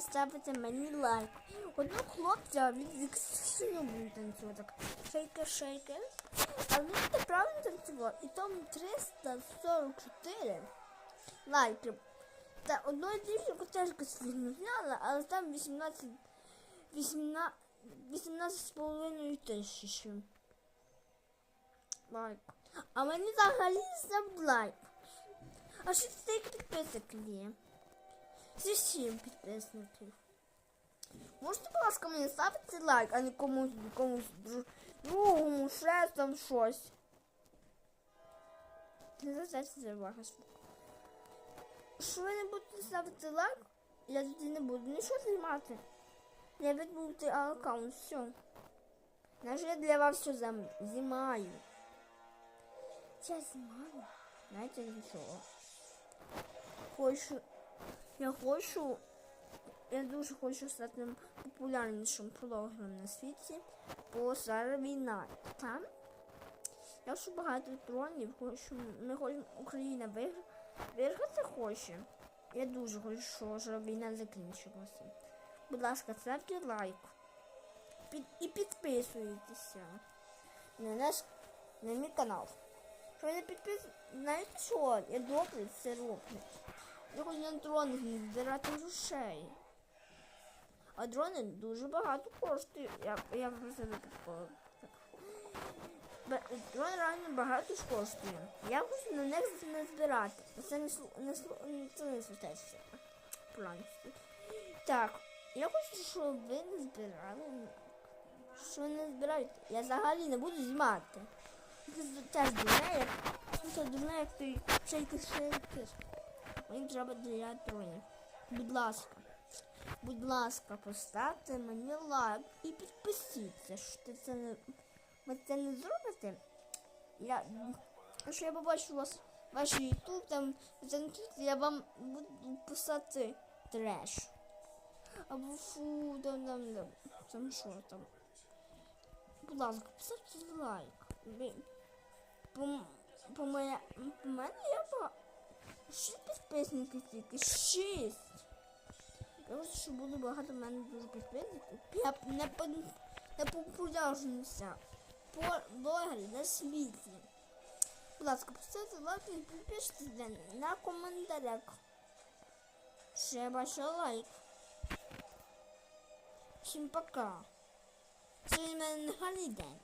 не ставите мені лайк. Одного хлопця від сильно буде танцювати. Шейкер, шейкер. А так правильно танцював. І там 344 лайки. Та одної дівчинки теж не зняла, але там 18 18 18,5 тисяч. Лайк. А мені взагалі сам лайк. А що це як підписників є? Це сім підписників. Можете, будь ласка, мені ставити лайк, а не комусь, комусь дру- другому, ще там щось. Не зазначте за увагу. Що ви не будете ставити лайк, я тоді не буду нічого знімати. Я відбуду аккаунт, все. Навіть я для вас все зам... знімаю. Я знімаю. Знаєте, нічого. Хочу. Я хочу. Я дуже хочу стати популярнішим блогером на світі. Бо зараз війна. Там я хочу багато дронів, хочу. Ми хочемо Україна виграти. Виграти хоче. Я дуже хочу, щоб війна закінчилася. Будь ласка, ставте лайк. Під, і підписуйтеся на наш на мій канал. Що не підписуєте, знаєте що? Я добре це роблю. На дронах не збирати грошей. А дрони дуже багато коштують. Я, я просто не підпала. Дрон реально багато ж коштує. Я хочу на них не збирати. Це не слу- не слу- це не. Правильно. Так, я хочу, щоб ви не збирали. Що ви не збираєте? Я взагалі не буду знімати. Це теж дурне, як це дурне, як той шейкер шейкер. Мені треба для дронів. Будь ласка. Будь ласка, поставте мені лайк і підпишіться, що це не. Ви це не зробите. Я. Якщо я побачу вас ваш ютуб, там занотуйте, я вам буду писати треш. Або фу, там там там. Там що там. Будь ласка, поставте лайк. По, по, моє, по мене я. Шість підписників тільки. Шість. Я хочу, щоб було багато в мене дуже підписників. Я не, по- не популярнився по блогері на світі. Будь ласка, поставте лайк і підпишіться на коментарях. Ще бачу лайк. Всім пока. Це в мене гарний день.